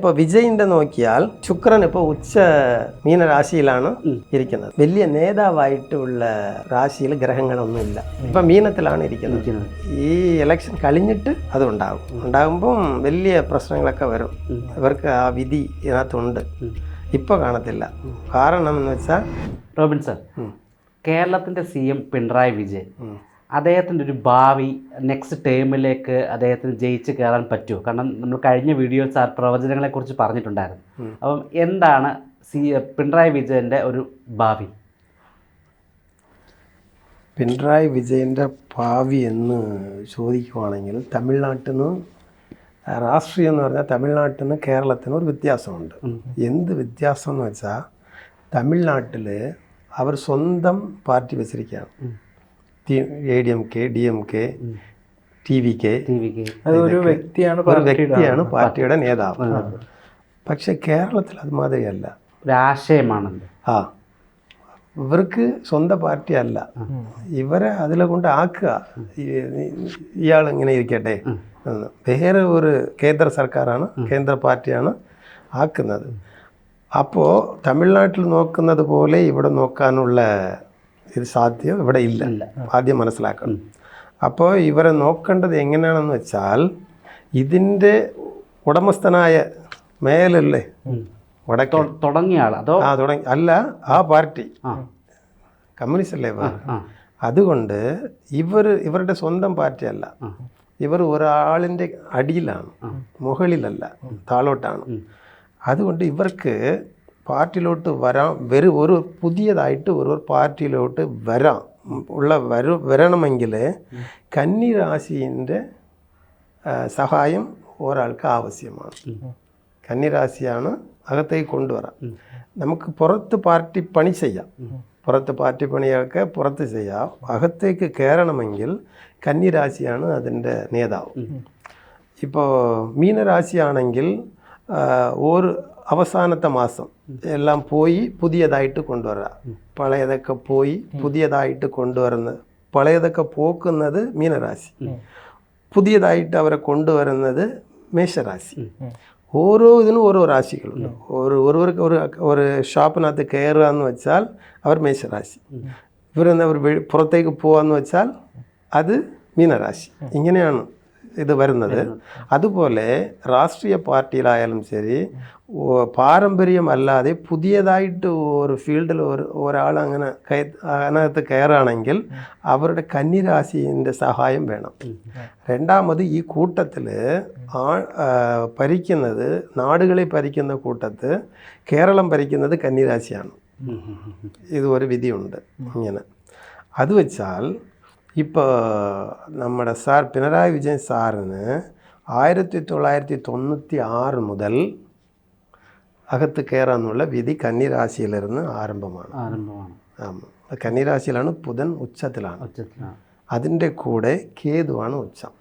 ഇപ്പോൾ വിജയിന്റെ നോക്കിയാൽ ശുക്രൻ ഇപ്പോൾ ഉച്ച മീനരാശിയിലാണ് ഇരിക്കുന്നത്. വലിയ നേതാവായിട്ടുള്ള രാശിയിൽ ഗ്രഹങ്ങളൊന്നുമില്ല. ഇപ്പം മീനത്തിലാണ് ഇരിക്കുന്നത്. ഈ ഇലക്ഷൻ കഴിഞ്ഞിട്ട് അതുണ്ടാകും ഉണ്ടാകുമ്പം വലിയ പ്രശ്നങ്ങളൊക്കെ വരും. ഇവർക്ക് ആ വിധി ഇതിനകത്തുണ്ട്. ഇപ്പോൾ കാണത്തില്ല. കാരണം എന്ന് വെച്ചാൽ റോബിൻ സർ കേരളത്തിന്റെ സി എം പിണറായി വിജയൻ അദ്ദേഹത്തിന്റെ ഒരു ഭാവി നെക്സ്റ്റ് ടേമിലേക്ക് അദ്ദേഹത്തിന് ജയിച്ച് കയറാൻ പറ്റുമോ? കാരണം നമ്മൾ കഴിഞ്ഞ വീഡിയോയിൽ സാർ പ്രവചനങ്ങളെക്കുറിച്ച് പറഞ്ഞിട്ടുണ്ടായിരുന്നു. അപ്പം എന്താണ് സി പിണറായി വിജയന്റെ ഒരു ഭാവി? പിണറായി വിജയന്റെ ഭാവി എന്ന് ചോദിക്കുവാണെങ്കിൽ തമിഴ്നാട്ടിൽ നിന്ന് രാഷ്ട്രീയം എന്ന് പറഞ്ഞാൽ തമിഴ്നാട്ടിൽ നിന്ന് കേരളത്തിന് ഒരു വ്യത്യാസമുണ്ട്. എന്ത് വ്യത്യാസം എന്ന് വെച്ചാൽ തമിഴ്നാട്ടിൽ അവർ സ്വന്തം പാർട്ടി വെച്ചിരിക്കുകയാണ്. A D M K D M K T V K അതൊരു വ്യക്തിയാണ് ഒരു വ്യക്തിയാണ് പാർട്ടിയുടെ നേതാവ്. പക്ഷെ കേരളത്തിൽ അതുമാതിരിയല്ല. ആശയമാണ് ആ. ഇവർക്ക് സ്വന്തം പാർട്ടി അല്ല. ഇവരെ അതിലെ കൊണ്ട് ആക്കുക. ഇയാൾ ഇങ്ങനെ ഇരിക്കട്ടെ വേറെ ഒരു കേന്ദ്ര സർക്കാരാണ് കേന്ദ്ര പാർട്ടിയാണ് ആക്കുന്നത്. അപ്പോൾ തമിഴ്നാട്ടിൽ നോക്കുന്നത് പോലെ ഇവിടെ നോക്കാനുള്ള ഇത് സാധ്യം ഇവിടെ ഇല്ല. ആദ്യം മനസ്സിലാക്കണം. അപ്പോൾ ഇവരെ നോക്കേണ്ടത് എങ്ങനെയാണെന്ന് വെച്ചാൽ ഇതിന്റെ ഉടമസ്ഥനായ മേലല്ലേ? തുടങ്ങിയ ആൾ അതോ ആ തുടങ്ങി അല്ല ആ പാർട്ടി. കമ്മ്യൂണിസ്റ്റ് അല്ലേ അതുകൊണ്ട് ഇവർ ഇവരുടെ സ്വന്തം പാർട്ടി അല്ല ഇവർ ഒരാളിന്റെ അടിയിലാണ് മുകളിലല്ല താളോട്ടാണ് അതുകൊണ്ട് ഇവർക്ക് പാർട്ടിയിലോട്ട് വരാം വരും ഒരു പുതിയതായിട്ട് ഒരു പാർട്ടിയിലോട്ട് വരാം. ഉള്ള വരു വരണമെങ്കിൽ കന്നി രാശിന്റെ ആ, സഹായം ഒരാൾക്ക് ആവശ്യമാണ്. കന്നിരാശിയാണ് അകത്തേക്ക് കൊണ്ടുവരാം. നമുക്ക് പുറത്ത് പാർട്ടി പണി ചെയ്യാം. പുറത്ത് പാർട്ടി പണിയൊക്കെ പുറത്ത് ചെയ്യാം. അകത്തേക്ക് കയറണമെങ്കിൽ കന്നിരാശിയാണ് അതിന്റെ നേതാവ്. ഇപ്പോൾ മീനരാശിയാണെങ്കിൽ ഒരു അവസാനത്തെ മാസം എല്ലാം പോയി പുതിയതായിട്ട് കൊണ്ടുവരാം. പഴയതൊക്കെ പോയി പുതിയതായിട്ട് കൊണ്ടുവരുന്നത് പഴയതൊക്കെ പോക്കുന്നത് മീനരാശി. പുതിയതായിട്ട് അവരെ കൊണ്ടുവരുന്നത് മേഷരാശി. ഓരോ ഇതിനും ഓരോ രാശികളുണ്ട്. ഒരു ഒരുവർക്ക് ഒരു ഒരു ഷോപ്പിനകത്ത് കയറുക എന്ന് വെച്ചാൽ അവർ മേഷരാശി. ഇവരെന്ന് അവർ പുറത്തേക്ക് പോകാന്ന് വെച്ചാൽ അത് മീനരാശി. ഇങ്ങനെയാണ് ഇത് വരുന്നത്. അതുപോലെ രാഷ്ട്രീയ പാർട്ടിയിലായാലും ശരി പാരമ്പര്യം പാരമ്പര്യമല്ലാതെ പുതിയതായിട്ട് ഒരു ഫീൽഡിൽ ഒരു ഒരാൾ അങ്ങനെ കയ അതിനകത്ത് കയറുകയാണെങ്കിൽ അവരുടെ കന്നിരാശിന്റെ സഹായം വേണം. രണ്ടാമത് ഈ കൂട്ടത്തിൽ ആ ആ, ഭരിക്കുന്നത് നാടുകളെ ഭരിക്കുന്ന കൂട്ടത്ത് കേരളം ഭരിക്കുന്നത് കന്നിരാശിയാണ്. ഇത് ഒരു വിധിയുണ്ട് ഇങ്ങനെ. അത് വെച്ചാൽ ഇപ്പോൾ നമ്മുടെ സാർ പിണറായി വിജയൻ സാറിന് ആയിരത്തി തൊള്ളായിരത്തി തൊണ്ണൂറ്റി ആറ് മുതൽ അകത്ത് കയറാന്നുള്ള വിധി കന്നിരാശിയിലിരുന്ന് ആരംഭമാണ് ആരംഭമാണ് ആമാം. കന്നിരാശിയിലാണ് ബുധൻ ഉച്ചത്തിലാണ് ഉച്ചത്തിലാണ് അതിന്റെ കൂടെ കേതുവാണ് ഉച്ചം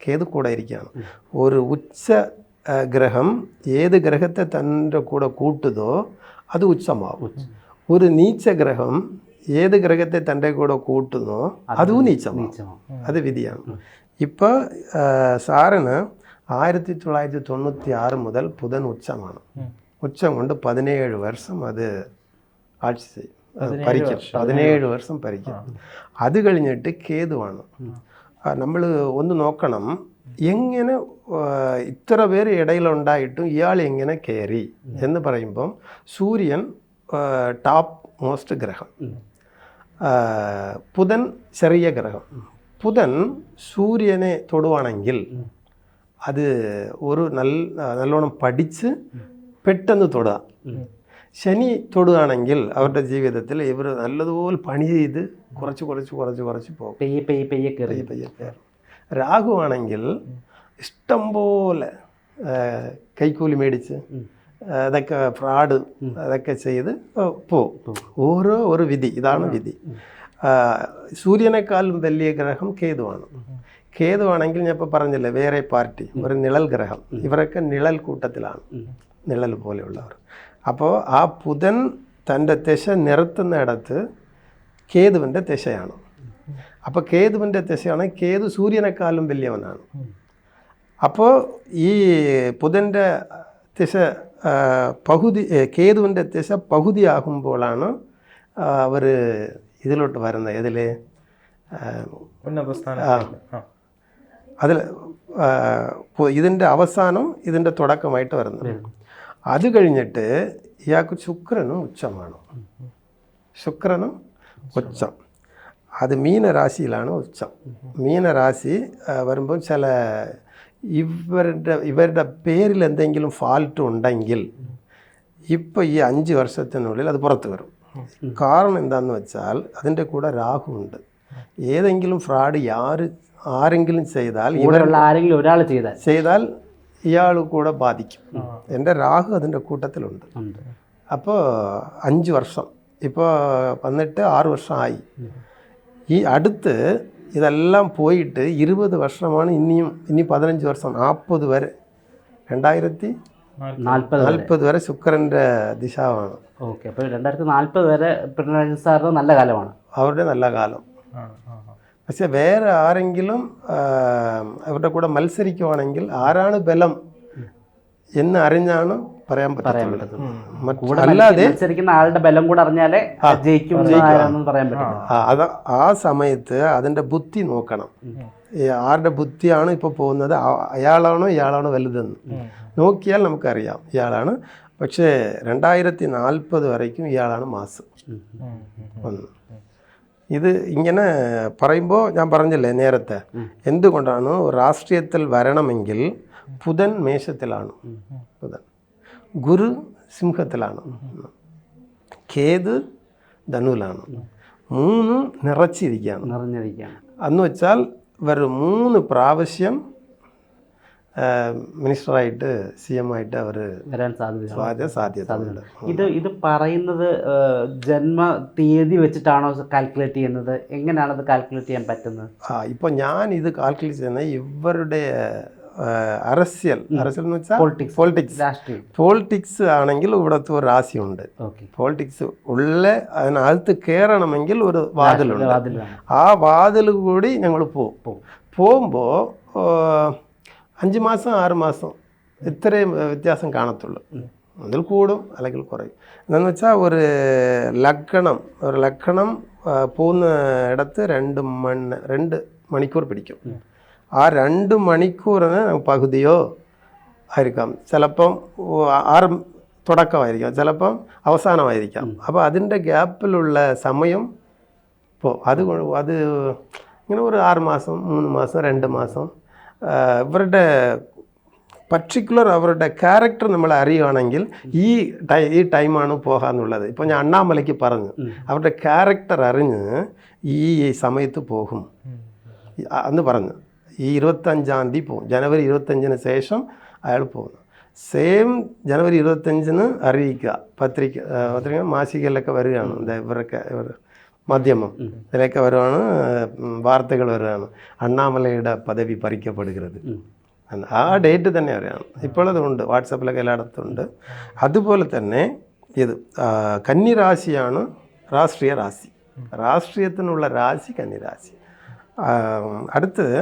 കേതു കൂടെ ഇരിക്കുകയാണ് ഒരു ഉച്ച ആ, ഗ്രഹം ഏത് ഗ്രഹത്തെ തന്റെ കൂടെ കൂട്ടുതോ അത് ഉച്ചമാവും ഒരു നീച്ച ഗ്രഹം ഏത് ഗ്രഹത്തെ തന്റെ കൂടെ കൂട്ടുന്നോ അതും നീച്ചമാവും ഉച്ചമാണ് അത് വിധിയാണ് ഇപ്പോൾ സാറിന് ആയിരത്തി തൊള്ളായിരത്തി തൊണ്ണൂറ്റി ആറ് മുതൽ ബുധൻ ഉച്ചമാണ് ഉച്ചം കൊണ്ട് പതിനേഴ് വർഷം അത് ആഴ്ച ചെയ്യും അത് ഭരിക്കും പതിനേഴ് വർഷം ഭരിക്കും അത് കഴിഞ്ഞിട്ട് കേതുവാണ് നമ്മൾ ഒന്ന് നോക്കണം എങ്ങനെ ആ, ഇത്ര പേര് ഇടയിലുണ്ടായിട്ടും ഇയാൾ എങ്ങനെ കയറി എന്ന് പറയുമ്പം സൂര്യൻ ടോപ്പ് മോസ്റ്റ് ഗ്രഹം ആ, ബുധൻ ചെറിയ ഗ്രഹം ബുധൻ സൂര്യനെ തൊടുവാണെങ്കിൽ അത് ഒരു നല്ല നല്ലോണം പഠിച്ച് പെട്ടെന്ന് തൊടുക ശനി തൊടുകയാണെങ്കിൽ അവരുടെ ജീവിതത്തിൽ ഇവർ നല്ലതുപോലെ പണി ചെയ്ത് കുറച്ച് കുറച്ച് കുറച്ച് കുറച്ച് പോകും പെയ്യെ പെയ്യെ പെയ്യെ കയറി പയ്യെ പയ്യെ കയറും രാഹു ആണെങ്കിൽ ഇഷ്ടം പോലെ ആ, കൈക്കൂലി മേടിച്ച് ആ, അതൊക്കെ ഫ്രോഡ് അതൊക്കെ ചെയ്ത് പോവും ഓരോ ഒരു വിധി ഇതാണ് വിധി. സൂര്യനേക്കാളും വലിയ ഗ്രഹം കേതുവാണ്. കേതുവാണെങ്കിൽ ഞാൻ ഇപ്പോൾ പറഞ്ഞില്ലേ വേറെ പാർട്ടി ഒരു നിഴൽ ഗ്രഹം. ഇവരൊക്കെ നിഴൽ കൂട്ടത്തിലാണ്. നിഴൽ പോലെയുള്ളവർ. അപ്പോൾ ആ ബുധൻ തന്റെ ദശ നിരത്തുന്നിടത്ത് കേതുവിന്റെ ദശയാണ് അപ്പോൾ കേതുവിന്റെ ദശയാണ് കേതു സൂര്യനേക്കാളും വലിയവനാണ്. അപ്പോൾ ഈ ബുധന്റെ ദിശ ആ, പകുതി ഏ, കേതുവിന്റെ ദിശ പകുതിയാകുമ്പോഴാണ് അവർ ഇതിലോട്ട് വരുന്നത് ഇതിൽ ഉന്നത സ്ഥാനത്തേക്ക് ആ അതിൽ ഇതിന്റെ അവസാനം ഇതിന്റെ തുടക്കമായിട്ട് വരുന്നത് അത് കഴിഞ്ഞിട്ട് ഇയാൾക്ക് ശുക്രനും ഉച്ചമാണ് ശുക്രനും ഉച്ചം അത് മീനരാശിയിലാണ് ഉച്ചം മീനരാശി ആ, വരുമ്പോൾ ചില ഇവരുടെ ഇവരുടെ പേരിൽ എന്തെങ്കിലും ഫാൾട്ട് ഉണ്ടെങ്കിൽ ഇപ്പോൾ ഈ അഞ്ച് വർഷത്തിനുള്ളിൽ അത് പുറത്ത് വരും. കാരണം എന്താണെന്ന് വെച്ചാൽ അതിന്റെ കൂടെ രാഹു ഉണ്ട്. ഏതെങ്കിലും ഫ്രോഡ് യാര് ആരെങ്കിലും ചെയ്താൽ ഇവർ ആരെങ്കിലും ഒരാൾ ചെയ്താൽ. ചെയ്താൽ ഇയാൾ കൂടെ ബാധിക്കും. എന്റെ രാഹു അതിന്റെ കൂട്ടത്തിലുണ്ട്. അപ്പോൾ അഞ്ച് വർഷം. ഇപ്പോൾ വന്നിട്ട് ആറ് വർഷമായി. ഈ അടുത്ത് ഇതെല്ലാം പോയിട്ട് ഇരുപത് വർഷമാണ് ഇനിയും ഇനി പതിനഞ്ച് വർഷം നാൽപ്പത് വരെ. രണ്ടായിരത്തി നാൽപ്പത് നാൽപ്പത് വരെ. ശുക്രന്റെ ദിശാവാണ്. ഓക്കെ അപ്പോൾ രണ്ടായിരത്തി നാൽപ്പത് വരെ പിണറായി സാറിന് നല്ല കാലമാണ്. അവരുടെ നല്ല കാലം. പക്ഷെ വേറെ ആരെങ്കിലും അവരുടെ കൂടെ മത്സരിക്കുവാണെങ്കിൽ ആരാണ് ബലം? എന്ന് അറിഞ്ഞാണ് പറയാൻ മറ്റ് അല്ലാതെ മത്സരിക്കുന്ന ആളുടെ ബലം കൂടെ അറിഞ്ഞാലേ ജയിക്കും ആരാണെന്ന് പറയാൻ പറ്റും ആ, അത് ആ സമയത്ത് അതിന്റെ ബുദ്ധി നോക്കണം. ആരുടെ ബുദ്ധിയാണ് ഇപ്പോൾ പോകുന്നത്? അയാളാണോ ഇയാളാണോ വലുതെന്ന്. നോക്കിയാൽ നമുക്കറിയാം ഇയാളാണ്. പക്ഷേ രണ്ടായിരത്തി നാൽപ്പത് വരയ്ക്കും ഇയാളാണ് മാസ്. ഒന്ന് ഇത് ഇങ്ങനെ പറയുമ്പോൾ ഞാൻ പറഞ്ഞില്ലേ നേരത്തെ? എന്തുകൊണ്ടാണ് രാഷ്ട്രീയത്തിൽ വരണമെങ്കിൽ ബുധൻ മേഷത്തിലാണ് ബുധൻ. ഗുരു സിംഹത്തിലാണ്. കേത് ധനുവിലാണ് മൂന്ന് നിറച്ചിരിക്കുകയാണ്. നിറഞ്ഞിരിക്കുകയാണ്. അന്ന് വെച്ചാൽ ഇവർ മൂന്ന് പ്രാവശ്യം മിനിസ്റ്ററായിട്ട് സി എം ആയിട്ട് അവർ വരാൻ സാധ്യത സാധ്യത ഇത് ഇത് പറയുന്നത് ജന്മ തീയതി വെച്ചിട്ടാണോ കാൽക്കുലേറ്റ് ചെയ്യുന്നത്? എങ്ങനെയാണ് അത് കാൽക്കുലേറ്റ് ചെയ്യാൻ പറ്റുന്നത്? ആ ഇപ്പോൾ ഞാൻ ഇത് കാൽക്കുലേറ്റ് ചെയ്യുന്നത് ഇവരുടെ ആ, അരസ്യൽ അരസ്യൽ എന്ന് വെച്ചാൽ Politics. പോളിറ്റിക്സ് രാഷ്ട്രീയം പോളിറ്റിക്സ് ആണെങ്കിൽ ഇവിടുത്തെ ഒരു രാശിയുണ്ട് ഓക്കെ പോളിറ്റിക്സ് ഉള്ള അതിനകത്ത് കയറണമെങ്കിൽ ഒരു വാതിലുണ്ട്. അതിൽ വേണം ആ വാതിൽ കൂടി ഞങ്ങൾ പോകും പോവും. പോകുമ്പോൾ അഞ്ച് മാസം ആറ് മാസം ഇത്രയും വ്യത്യാസം കാണത്തുള്ളൂ. അതിൽ കൂടും അല്ലെങ്കിൽ കുറയും. എന്താന്ന് വെച്ചാൽ ഒരു ലക്ഷണം ഒരു ലക്ഷണം ആ, പോകുന്ന ഇടത്ത് രണ്ട് മണി രണ്ട് മണിക്കൂർ പിടിക്കും. ആ രണ്ട് മണിക്കൂറിന് പകുതിയോ ആയിരിക്കാം ചിലപ്പം ഓ, ആറ് തുടക്കമായിരിക്കാം ചിലപ്പം അവസാനമായിരിക്കാം അപ്പോൾ അതിന്റെ ഗ്യാപ്പിലുള്ള സമയം ഇപ്പോൾ അത് കൊ- അത് ഇങ്ങനെ ഒരു ആറ് മാസം മൂന്ന് മാസം രണ്ട് മാസം ആ, ഇവരുടെ പർട്ടിക്കുലർ അവരുടെ ക്യാരക്ടർ നമ്മൾ അറിയുകയാണെങ്കിൽ ഈ ടൈ ഈ ടൈമാണ് പോകാന്നുള്ളത്. ഇപ്പോൾ ഞാൻ അണ്ണാമലയ്ക്ക് പറഞ്ഞു. അവരുടെ ക്യാരക്ടർ അറിഞ്ഞ് ഈ സമയത്ത് പോകും. ഈ- അ- അന്ന് പറഞ്ഞു. ഈ ഇരുപത്തഞ്ചാം തീയതി പോകും ജനുവരി ഇരുപത്തഞ്ചിന് ശേഷം അയാൾ പോകുന്നു സെയിം ജനുവരി ഇരുപത്തഞ്ചിന് അറിയിക്കുക പത്രിക പത്രിക മാസികയിലൊക്കെ വരികയാണ് ഇവരൊക്കെ ഇവർ മാധ്യമം ഇതിലൊക്കെ വരുവാണ് വാർത്തകൾ വരുവാണ് അണ്ണാമലയുടെ പദവി പറിക്കപ്പെടുകയത് ആ ഡേറ്റ് തന്നെ അറിയാണ് ഇപ്പോഴതുണ്ട് വാട്സപ്പിലൊക്കെ എല്ലായിടത്തും ഉണ്ട് അതുപോലെ തന്നെ ഇത് കന്നിരാശിയാണ് രാഷ്ട്രീയ രാശി രാഷ്ട്രീയത്തിനുള്ള രാശി കന്നിരാശി അടുത്തത്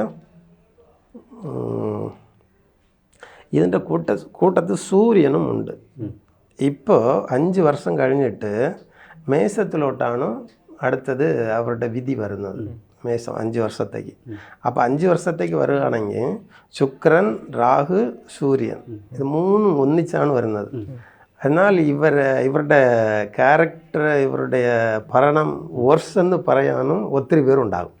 ഇതിന്റെ കൂട്ട കൂട്ടത്തിൽ സൂര്യനും ഉണ്ട് ഇപ്പോൾ അഞ്ച് വർഷം കഴിഞ്ഞിട്ട് മേശത്തിലോട്ടാണ് അടുത്തത് അവരുടെ വിധി വരുന്നത് മേശം അഞ്ച് വർഷത്തേക്ക് അപ്പോൾ അഞ്ച് വർഷത്തേക്ക് വരികയാണെങ്കിൽ ശുക്രൻ രാഹു സൂര്യൻ ഇത് മൂന്നും ഒന്നിച്ചാണ് വരുന്നത് എന്നാൽ ഇവർ ഇവരുടെ ക്യാരക്ടർ ഇവരുടെ ഭരണം വർഷെന്ന് പറയാനും ഒത്തിരി പേരുണ്ടാകും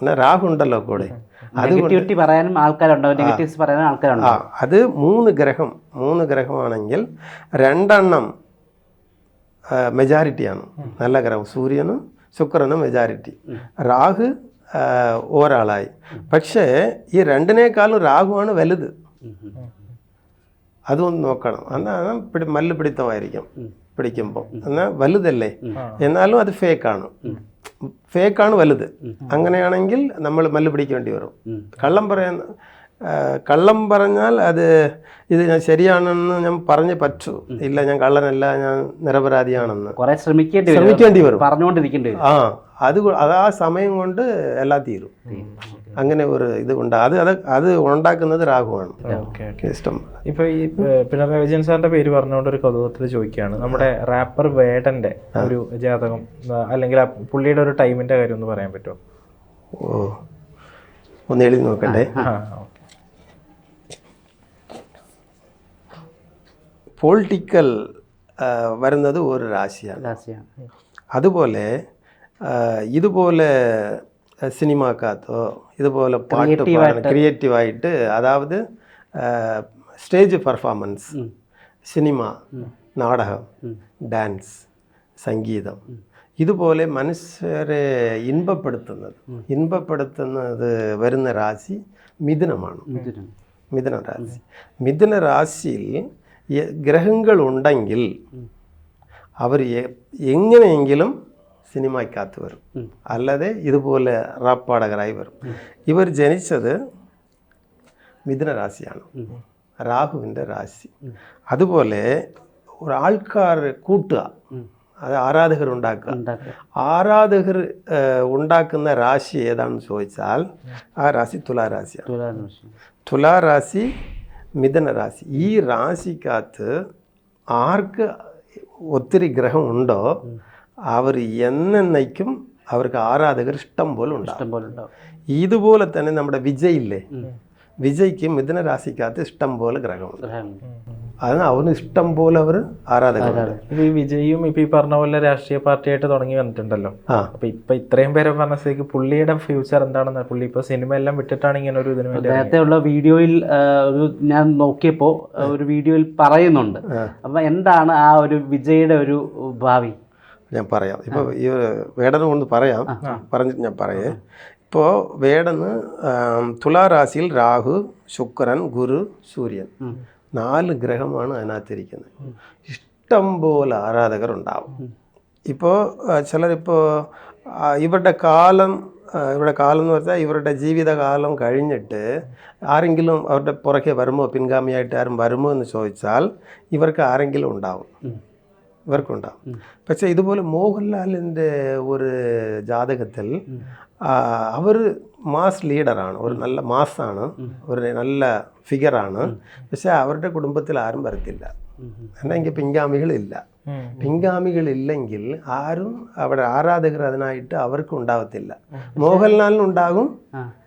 എന്നാൽ രാഹു ഉണ്ടല്ലോ കൂടെ നെഗറ്റിവിറ്റി പറയാനും ആൾക്കാരുണ്ടോ? നെഗറ്റീവ്സ് പറയാനും ആൾക്കാരുണ്ടോ? അത് മൂന്ന് ഗ്രഹം മൂന്ന് ഗ്രഹമാണെങ്കിൽ രണ്ടെണ്ണം മെജാരിറ്റിയാണ് നല്ല ഗ്രഹം. സൂര്യനും ശുക്രനും മെജാരിറ്റി രാഹു ഒരാളായി. പക്ഷേ ഈ രണ്ടിനേക്കാളും രാഹുവാണ് വലുത്. അതൊന്ന് നോക്കണം. എന്നാൽ പിടി മല്ല് പിടിത്തമായിരിക്കും പിടിക്കുമ്പോൾ എന്നാൽ വലുതല്ലേ? എന്നാലും അത് ഫേക്കാണ് ഫേക്കാണ് വലുത്. അങ്ങനെയാണെങ്കിൽ നമ്മൾ മല്ല് പിടിക്കേണ്ടി വരും. കള്ളം പറയുന്ന കള്ളം പറഞ്ഞാൽ അത് ഇത് ഞാൻ ശരിയാണെന്ന് ഞാൻ പറഞ്ഞ് പറ്റൂ. ഇല്ല ഞാൻ കള്ളനല്ല ഞാൻ നിരപരാധിയാണെന്ന്. ശ്രമിക്കേണ്ടി വരും. ശ്രമിക്കേണ്ടി വരും. പറഞ്ഞുകൊണ്ടിരിക്കേണ്ടി ആ അത് അത് ആ സമയം കൊണ്ട് എല്ലാം തീരും. അങ്ങനെ ഒരു ഇത് ഉണ്ട്. അത് അത് അത് ഉണ്ടാക്കുന്നത് ഓക്കെ ഇഷ്ടം. ഇപ്പൊ ഈ പിണറായി വിജയൻ സാറിന്റെ പേര് പറഞ്ഞുകൊണ്ട് ഒരു കൗതുകത്തിൽ ചോദിക്കുകയാണ്. നമ്മുടെ റാപ്പർ വേടന്റെ ഒരു ജാതകം അല്ലെങ്കിൽ ആ പുള്ളിയുടെ ഒരു ടൈമിന്റെ കാര്യം ഒന്ന് പറയാൻ പറ്റുമോ? ഓ ഒന്ന് എഴുതി നോക്കണ്ടേ? പൊളിറ്റിക്കൽ വരുന്നത് ഒരു രാശിയാണ്. അതുപോലെ ആ, ഇതുപോലെ സിനിമാക്കകത്തോ ഇതുപോലെ പാട്ട് പാടുന്ന ക്രിയേറ്റീവായിട്ട് അതായത് സ്റ്റേജ് പെർഫോമൻസ് സിനിമ നാടകം ഡാൻസ് സംഗീതം ഇതുപോലെ മനുഷ്യരെ ഇൻപപ്പെടുത്തുന്നത് ഇൻപപ്പെടുത്തുന്നത് വരുന്ന രാശി മിഥുനമാണ് ഇതിനും മിഥുന രാശി മിഥുന രാശിയിൽ എ- ഗ്രഹങ്ങൾ ഉണ്ടെങ്കിൽ അവർ എ- എങ്ങനെയെങ്കിലും സിനിമയ്ക്കകത്ത് വരും അല്ലാതെ ഇതുപോലെ റാപ്പാടകരായി വരും ഇവർ ജനിച്ചത് മിഥുന രാശിയാണ് രാഹുവിന്റെ രാശി അതുപോലെ ഒരു ആൾക്കാർ കൂട്ടുക അത് ആരാധകർ ഉണ്ടാക്കുക ഉണ്ടാക്കുക ആരാധകർ ഏഹ്, ഉണ്ടാക്കുന്ന രാശി ഏതാണെന്ന് ചോദിച്ചാൽ ആ രാശി തുലാരാശിയാണ് തുലാരാശി തുലാരാശി മിഥുന രാശി ഈ രാശിക്കകത്ത് ആർക്ക് ഒത്തിരി ഗ്രഹം ഉണ്ടോ അവർ എന്നേക്കും അവർക്ക് ആരാധകർ ഇഷ്ടം പോലെ ഉണ്ടാവും. ഇഷ്ടം പോലെ ഉണ്ടാവും. ഇതുപോലെ തന്നെ നമ്മുടെ വിജയില്ലേ? വിജയ്ക്ക് മിഥുന രാശിക്കകത്ത് ഇഷ്ടം പോലെ ഗ്രഹമുണ്ട്. അതിന് അവന് ഇഷ്ടം പോലെ അവർ ആരാധകർ. ഇപ്പൊ ഈ വിജയും ഇപ്പൊ ഈ പറഞ്ഞ പോലെ രാഷ്ട്രീയ പാർട്ടിയായിട്ട് തുടങ്ങി വന്നിട്ടുണ്ടല്ലോ. അപ്പൊ ഇപ്പൊ ഇത്രയും പേരെ പറഞ്ഞ പുള്ളിയുടെ ഫ്യൂച്ചർ എന്താണെന്ന് പുള്ളി ഇപ്പൊ സിനിമ എല്ലാം വിട്ടിട്ടാണ് ഇങ്ങനെ ഒരു ഇതിന് നേരത്തെ ഉള്ള വീഡിയോയിൽ ഒരു ഞാൻ നോക്കിയപ്പോ ഒരു വീഡിയോയിൽ പറയുന്നുണ്ട്. അപ്പൊ എന്താണ് ആ ഒരു വിജയുടെ ഒരു ഭാവി? ഞാൻ പറയാം. ഇപ്പോൾ ഈ വേടനെ കൊണ്ട് പറയാം. പറഞ്ഞിട്ട് ഞാൻ പറയേ. ഇപ്പോൾ വേടന് ആം, തുലാരാശിയിൽ രാഹു ശുക്രൻ ഗുരു സൂര്യൻ നാല് ഗ്രഹമാണ് അതിനകത്തിരിക്കുന്നത്. ഇഷ്ടം പോലെ ആരാധകർ ഉണ്ടാവും ഇപ്പോൾ ചിലരിപ്പോൾ ഇവരുടെ കാലം ഇവരുടെ കാലം എന്ന് പറഞ്ഞാൽ ഇവരുടെ ജീവിതകാലം കഴിഞ്ഞിട്ട് ആരെങ്കിലും അവരുടെ പുറകെ വരുമോ പിൻഗാമിയായിട്ട് ആരും വരുമോ എന്ന് ചോദിച്ചാൽ ഇവർക്ക് ആരെങ്കിലും ഉണ്ടാവും. ഇവർക്കുണ്ടാവും. പക്ഷേ ഇതുപോലെ മോഹൻലാലിന്റെ ഒരു ജാതകത്തിൽ അവർ മാസ് ലീഡറാണ് ഒരു നല്ല മാസാണ് ഒരു നല്ല ഫിഗറാണ് പക്ഷേ അവരുടെ കുടുംബത്തിൽ ആരും വരത്തില്ല. അല്ലെങ്കിൽ പിൻഗാമികളില്ല. പിൻഗാമികളില്ലെങ്കിൽ ആരും അവിടെ ആരാധകർ അതിനായിട്ട് അവർക്ക് ഉണ്ടാവത്തില്ല. മോഹൻലാലിന് ഉണ്ടാകും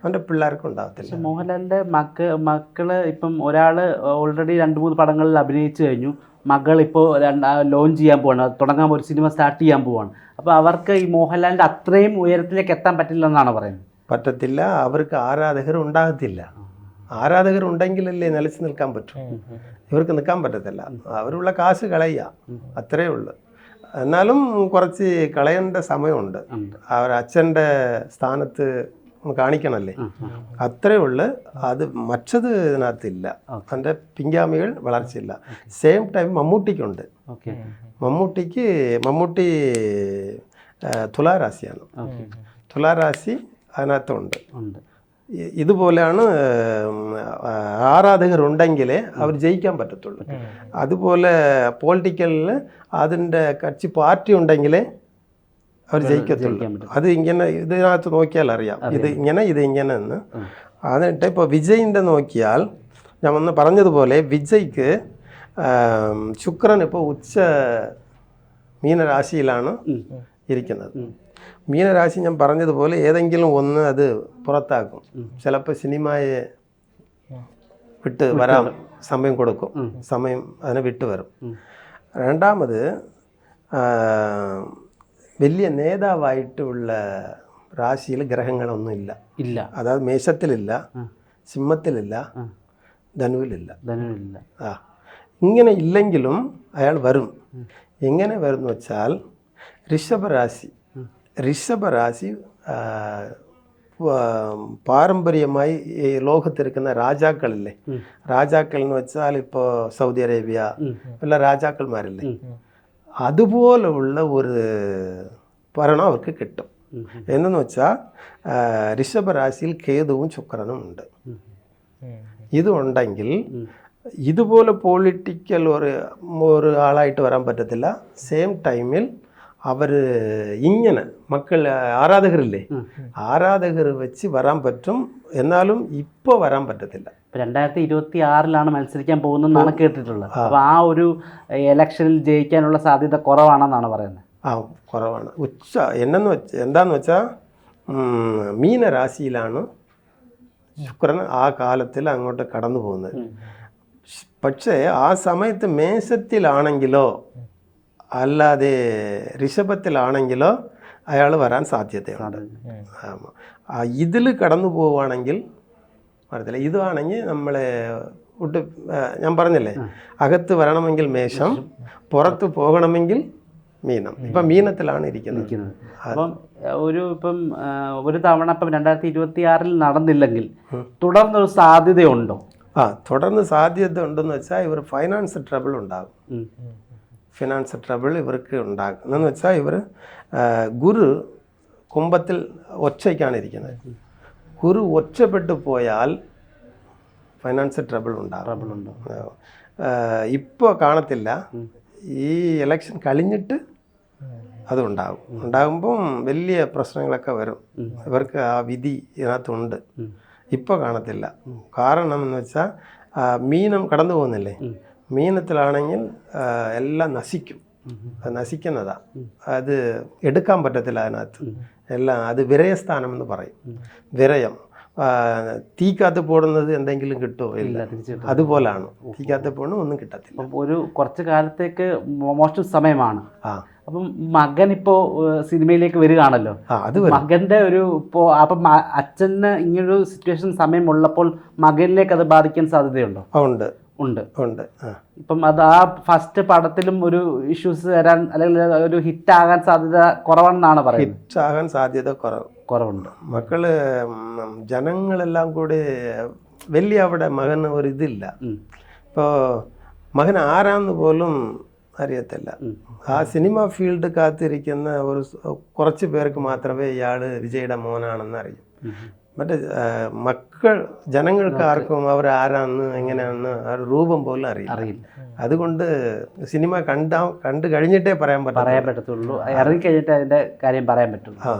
അവന്റെ പിള്ളേർക്ക് ഉണ്ടാവത്തില്ല. മോഹൻലാലിന്റെ മക്ക മക്കൾ ഇപ്പം ഒരാൾ ഓൾറെഡി രണ്ട് മൂന്ന് പടങ്ങളിൽ അഭിനയിച്ചു കഴിഞ്ഞു. മകൾ ഇപ്പോൾ ലോഞ്ച് ചെയ്യാൻ പോവാണ്. തുടങ്ങാൻ ഒരു സിനിമ സ്റ്റാർട്ട് ചെയ്യാൻ പോവാണ്. അപ്പോൾ അവർക്ക് ഈ മോഹൻലാലിന്റെ അത്രയും ഉയരത്തിലേക്ക് എത്താൻ പറ്റില്ല എന്നാണ് പറയുന്നത്? പറ്റത്തില്ല. അവർക്ക് ആരാധകർ ഉണ്ടാകത്തില്ല ആരാധകർ ഉണ്ടെങ്കിലല്ലേ നിലച്ച് നിൽക്കാൻ പറ്റും. ഇവർക്ക് നിൽക്കാൻ പറ്റത്തില്ല. അവരുള്ള കാശ് കളയുക അത്രേ ഉള്ളൂ. എന്നാലും കുറച്ച് കളയേണ്ട സമയമുണ്ട്. അച്ഛന്റെ സ്ഥാനത്ത് ഒന്ന് കാണിക്കണമല്ലേ? അത്രേ ഉള്ളു അത് മറ്റത് ഇതിനകത്തില്ല. അതിന്റെ പിങ്കാമികൾ വളർച്ചയില്ല. സെയിം ടൈം മമ്മൂട്ടിക്കുണ്ട്. മമ്മൂട്ടിക്ക് മമ്മൂട്ടി തുലാരാശിയാണ്. തുലാരാശി അതിനകത്തുണ്ട്. ഇതുപോലെയാണ് ഉം, ആ, ആരാധകർ ഉണ്ടെങ്കിലേ അവർ ജയിക്കാൻ പറ്റത്തുള്ളൂ. അതുപോലെ പൊളിറ്റിക്കലിൽ അതിന്റെ കക്ഷി പാർട്ടി ഉണ്ടെങ്കിലേ അവർ ജയിക്കത്തുള്ളൂ. അത് ഇങ്ങനെ ഇതിനകത്ത് നോക്കിയാൽ അറിയാം. ഇത് ഇങ്ങനെ ഇത് ഇങ്ങനെ എന്ന് എന്നിട്ട് ഇപ്പോൾ വിജയിന്റെ നോക്കിയാൽ ഞാൻ ഒന്ന് പറഞ്ഞതുപോലെ വിജയ്ക്ക് ശുക്രൻ ഇപ്പോൾ ഉച്ച മീനരാശിയിലാണ് ഇരിക്കുന്നത്. മീനരാശി ഞാൻ പറഞ്ഞതുപോലെ ഏതെങ്കിലും ഒന്ന് അത് പുറത്താക്കും. ചിലപ്പോൾ സിനിമയെ വിട്ട് വരാൻ സമയം കൊടുക്കും. സമയം അതിനെ വിട്ട് വരും രണ്ടാമത് വലിയ നേതാവായിട്ടുള്ള രാശിയിൽ ഗ്രഹങ്ങളൊന്നും ഇല്ല. ഇല്ല അതായത് മേശത്തിലില്ല സിംഹത്തിലില്ല ധനുവിലില്ല. ധനുവിലില്ല. ആ. ഇങ്ങനെ ഇല്ലെങ്കിലും അയാൾ വരും. എങ്ങനെ വരും വെച്ചാൽ ഋഷഭരാശി ഋഷഭരാശി പാരമ്പര്യമായി ഈ ലോകത്തിരിക്കുന്ന രാജാക്കളില്ലേ? രാജാക്കൾ എന്ന് വെച്ചാൽ ഇപ്പോൾ സൗദി അറേബ്യ ഉള്ള രാജാക്കന്മാരില്ലേ അതുപോലുള്ള ഒരു ഭരണം അവർക്ക് കിട്ടും എന്നു വെച്ചാൽ ആ, ഋഷഭരാശിയിൽ കേതുവും ശുക്രനും ഉണ്ട് ഇതുണ്ടെങ്കിൽ ഇതുപോലെ പൊളിറ്റിക്കൽ ഒരു ഒരു ആളായിട്ട് വരാൻ പറ്റത്തില്ല സെയിം ടൈമിൽ അവർ ഇങ്ങനെ മക്കൾ ആരാധകരില്ലേ ആരാധകർ വെച്ച് വരാൻ പറ്റും എന്നാലും ഇപ്പോൾ വരാൻ പറ്റത്തില്ല രണ്ടായിരത്തി ഇരുപത്തി ആറിലാണ് മത്സരിക്കാൻ പോകുന്നതെന്നാണ് കേട്ടിട്ടുള്ളത്. അപ്പോൾ ആ ഒരു ഇലക്ഷനിൽ ജയിക്കാനുള്ള സാധ്യത കുറവാണെന്നാണ് പറയുന്നത്. ആ കുറവാണ്. ഉച്ച എന്നെന്ന് വെച്ച എന്താന്ന് വെച്ചാൽ മീനരാശിയിലാണ് ശുക്രൻ ആ കാലത്തിൽ അങ്ങോട്ട് കടന്നു പോകുന്നത്. പക്ഷേ ആ സമയത്ത് മേശത്തിലാണെങ്കിലോ അല്ലാതെ ഋഷഭത്തിലാണെങ്കിലോ അയാൾ വരാൻ സാധ്യതയുണ്ട്. ആ ഇതിൽ കടന്നു പോവുകയാണെങ്കിൽ വരത്തില്ല ഇതാണെങ്കിൽ നമ്മളെ ഒട്ട് ഞാൻ പറഞ്ഞില്ലേ? അകത്ത് വരണമെങ്കിൽ മേശം പുറത്ത് പോകണമെങ്കിൽ മീനം. ഇപ്പം മീനത്തിലാണ് ഇരിക്കുന്നത്. അപ്പം ഒരു ഇപ്പം ഒരു തവണ ഇപ്പം രണ്ടായിരത്തി ഇരുപത്തി ആറിൽ നടന്നില്ലെങ്കിൽ തുടർന്നൊരു സാധ്യതയുണ്ടോ? ആ തുടർന്ന് സാധ്യത ഉണ്ടെന്ന് വെച്ചാൽ ഇവർ ഫൈനാൻസ് ട്രബിൾ ഉണ്ടാകും. ഫിനാൻസ് ട്രബിൾ ഇവർക്ക് ഉണ്ടാകും. എന്ന് വെച്ചാൽ ഇവർ ഗുരു കുംഭത്തിൽ ഒച്ചയ്ക്കാണ് ഇരിക്കുന്നത്. ഗുരു ഒറ്റപ്പെട്ടു പോയാൽ ഫൈനാൻസ് ട്രബിൾ ഉണ്ടാകും. ഇപ്പോൾ കാണത്തില്ല. ഈ ഇലക്ഷൻ കഴിഞ്ഞിട്ട് അതുണ്ടാകും ഉണ്ടാകുമ്പം വലിയ പ്രശ്നങ്ങളൊക്കെ വരും. ഇവർക്ക് ആ വിധി ഇതിനകത്തുണ്ട്. ഇപ്പോൾ കാണത്തില്ല. കാരണം എന്ന് വെച്ചാൽ മീനം കടന്നു പോകുന്നില്ലേ മീനത്തിലാണെങ്കിൽ എല്ലാം നശിക്കും. അത് നശിക്കുന്നതാ. അത് എടുക്കാൻ പറ്റത്തില്ല അതിനകത്ത്. എല്ലാം അത് വിരയസ്ഥാനം എന്ന് പറയും. വിരയം. തീക്കകത്ത് പോടുന്നത് എന്തെങ്കിലും കിട്ടുമോ? ഇല്ല. അതുപോലാണ്. തീക്കകത്ത് പോകണം ഒന്നും കിട്ടത്തില്ല. ഒരു കുറച്ച് കാലത്തേക്ക് മോശം സമയമാണ്. ആ. അപ്പം മകൻ ഇപ്പോ സിനിമയിലേക്ക് വരികയാണല്ലോ. മകന്റെ ഒരു ഇപ്പോ അപ്പം അച്ഛന് ഇങ്ങനൊരു സിറ്റുവേഷൻ സമയം ഉള്ളപ്പോൾ മകനിലേക്ക് അത് ബാധിക്കാൻ സാധ്യതയുണ്ടോ? ഉണ്ട്. ഉണ്ട്. ഉണ്ട്. ഇപ്പം അത് ആ ഫസ്റ്റ് പടത്തിലും ഒരു ഇഷ്യൂസ് വരാൻ അല്ലെങ്കിൽ ഒരു ഹിറ്റ് ആകാൻ സാധ്യത കുറവാണെന്നാണ് പറയുന്നത്. ഹിറ്റ് ആകാൻ സാധ്യത കുറവ്. കുറവുണ്ട്. മക്കൾ ജനങ്ങളെല്ലാം കൂടി വലിയ അവിടെ മകന് ഒരു ഇതില്ല. ഇപ്പോ ഇപ്പോൾ മകൻ ആരാന്ന് പോലും അറിയത്തില്ല. ആ സിനിമ ഫീൽഡ് കാത്തിരിക്കുന്ന ഒരു കുറച്ച് പേർക്ക് മാത്രമേ ഇയാൾ വിജയുടെ മോനാണെന്ന് അറിയൂ. മറ്റേ മക്കൾ ജനങ്ങൾക്ക് ആർക്കും അവർ ആരാന്ന് എങ്ങനെയാണെന്ന് ആ രൂപം പോലും അറിയില്ല. അറിയില്ല. അതുകൊണ്ട് സിനിമ കണ്ടാ കണ്ടു കഴിഞ്ഞിട്ടേ പറയാൻ പറയാൻ പറ്റത്തുള്ളൂ. ഇറങ്ങി കഴിഞ്ഞിട്ട് അതിന്റെ കാര്യം പറയാൻ പറ്റുള്ളൂ ആ.